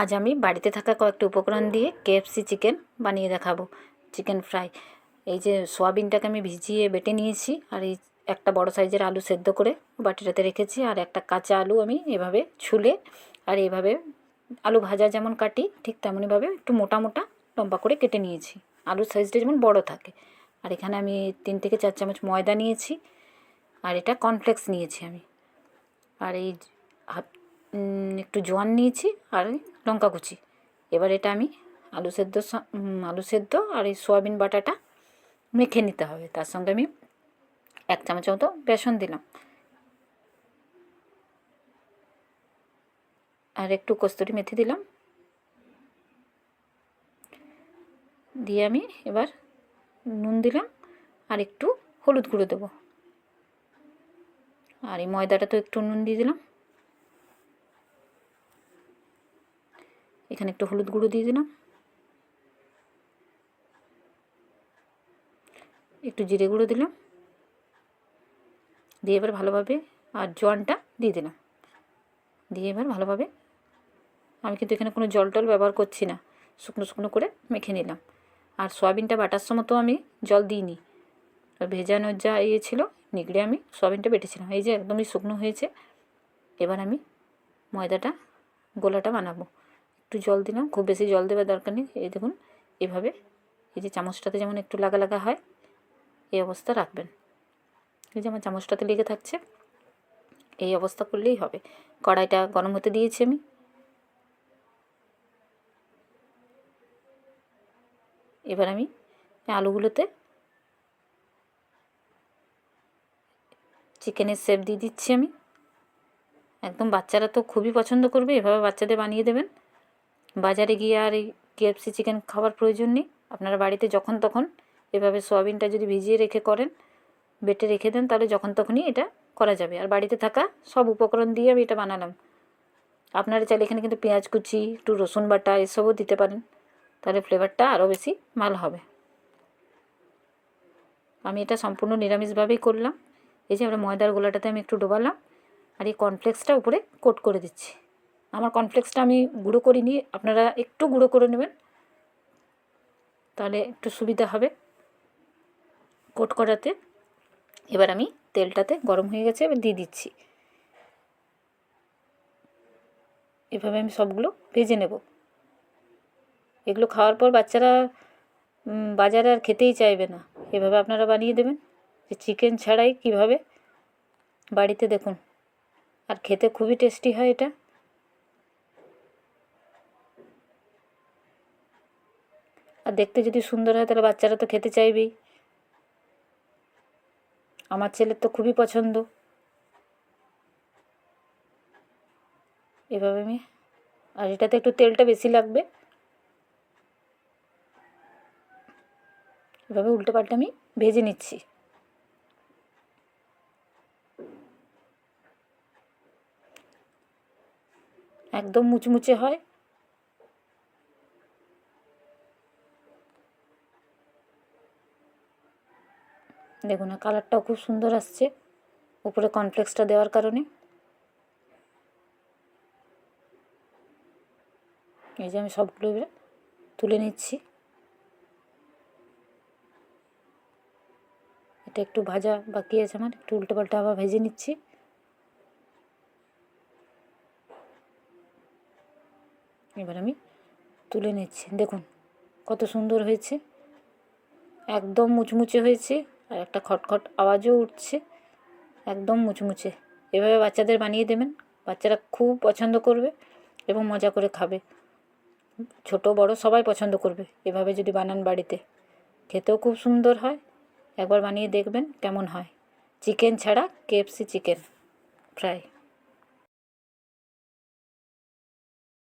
আজ আমি বাড়িতে থাকা কয়েকটা উপকরণ দিয়ে কেএফসি চিকেন বানিয়ে দেখাবো। চিকেন ফ্রাই এই যে সোয়াবিনটাকে আমি ভিজিয়ে বেটে নিয়েছি আর এই একটা বড় সাইজের আলু সেদ্ধ করে বাটিটাতে রেখেছি আর একটা কাঁচা আলু আমি এভাবে ছুলে আর এভাবে আলু ভাজা যেমন কাটি, ঠিক তেমনইভাবে একটু মোটা মোটা লম্বা করে কেটে নিয়েছি। আলুর সাইজটা যেমন বড় থাকে। আর এখানে আমি তিন থেকে চার চামচ ময়দা নিয়েছি আর এটা কর্নফ্লেক্স নিয়েছি আমি। আর এই হাফ একটু জোয়ান নিয়েছি আর লঙ্কা কুচি। এবার এটা আমি আলু সেদ্ধ আলু সেদ্ধ আর এই সোয়াবিন বাটাটা মেখে নিতে হবে। তার সঙ্গে আমি এক চামচ মতো বেসন দিলাম। আর একটু কস্তুরি মেথি দিলাম। দিয়ে আমি এবার নুন দিলাম আর একটু হলুদ গুঁড়ো দেবো। আর এই ময়দাটা তো একটু নুন দিয়ে দিলাম। এখানে একটু হলুদ গুঁড়ো দিয়ে দিলাম। একটু জিরে গুঁড়ো দিলাম। দিয়ে এবার ভালোভাবে, আর জোয়ানটা দিয়ে দিলাম। দিয়ে এবার ভালোভাবে, আমি কিন্তু এখানে কোনো জল টল ব্যবহার করছি না। শুকনো শুকনো করে মেখে নিলাম। আর সয়াবিনটা বাটার সময় তো আমি জল দিইনি। ভেজানোর যা ইয়ে ছিল, নিগড়ে আমি সয়াবিনটা বেটেছিলাম। এই যে একদমই শুকনো হয়েছে। এবার আমি ময়দাটা, গোলাটা বানাবো। একটু জল দিলাম, খুব বেশি জল দেওয়ার দরকার নেই। এই দেখুন, এভাবে এই যে চামচটাতে যেমন একটু লাগা লাগা হয়, এই অবস্থা রাখবেন। এই যে আমার চামচটাতে লেগে থাকছে, এই অবস্থা করলেই হবে। কড়াইটা গরম হতে দিয়েছি আমি। এবার আমি আলুগুলোতে চিকেনের শেপ দিয়ে দিচ্ছি আমি। একদম বাচ্চারা তো খুবই পছন্দ করবে, এভাবে বাচ্চাদের বানিয়ে দেবেন। বাজারে গিয়ে আর এই কেএফসি চিকেন খাওয়ার প্রয়োজন নেই। আপনারা বাড়িতে যখন তখন এভাবে সোয়াবিনটা যদি ভিজিয়ে রেখে করেন, বেটে রেখে দেন, তাহলে যখন তখনই এটা করা যাবে। আর বাড়িতে থাকা সব উপকরণ দিয়ে আমি এটা বানালাম। আপনারা চাইলে এখানে কিন্তু পেঁয়াজ কুচি, একটু রসুন বাটা এসবও দিতে পারেন। তাহলে ফ্লেভারটা আরও বেশি ভালো হবে। আমি এটা সম্পূর্ণ নিরামিষভাবেই করলাম। এই যে আমরা ময়দার গোলাটাতে আমি একটু ডোবালাম। আর এই কর্নফ্লেক্সটা উপরে কোট করে দিচ্ছি। আমার কনফ্লেক্সটা আমি গুঁড়ো করিনি, আপনারা একটু গুঁড়ো করে নেবেন। তাহলে একটু সুবিধা হবে কোট করাতে। এবার আমি তেলটাতে গরম হয়ে গেছে, এবার দিয়ে দিচ্ছি। এভাবে আমি সবগুলো ভেজে নেব। এগুলো খাওয়ার পর বাচ্চারা বাজারে আর খেতেই চাইবে না। এভাবে আপনারা বানিয়ে দেবেন যে চিকেন ছাড়াই কীভাবে? বাড়িতে দেখুন। আর খেতে খুবই টেস্টি হয় এটা। দেখতে যদি সুন্দর হয়, তাহলে বাচ্চারা তো খেতে চাইবেই। আমার ছেলের তো খুবই পছন্দ। এভাবে আমি আর এটাতে একটু তেলটা বেশি লাগবে। এভাবে উল্টো পাল্টে আমি ভেজে নিচ্ছি। একদম মুচমুচে হয়। দেখুন না কালারটাও খুব সুন্দর আসছে। উপরে কনফ্লেক্সটা দেওয়ার কারণে। এই যে আমি সবগুলো তুলে নিচ্ছি। এটা একটু ভাজা বাকি আছে আমার, একটু উল্টো পাল্টা আবার ভেজে নিচ্ছি। এবার আমি তুলে নিচ্ছি। দেখুন, কত সুন্দর হয়েছে। একদম মুচমুচে হয়েছে। আর একটা খটখট আওয়াজও উঠছে। একদম মুচমুচে। এভাবে বাচ্চাদের বানিয়ে দেবেন, বাচ্চারা খুব পছন্দ করবে এবং মজা করে খাবে। ছোট, বড় সবাই পছন্দ করবে, এভাবে যদি বানান বাড়িতে। খেতেও খুব সুন্দর হয়। একবার বানিয়ে দেখবেন কেমন হয়। চিকেন ছাড়া কেএফসি চিকেন ফ্রাই।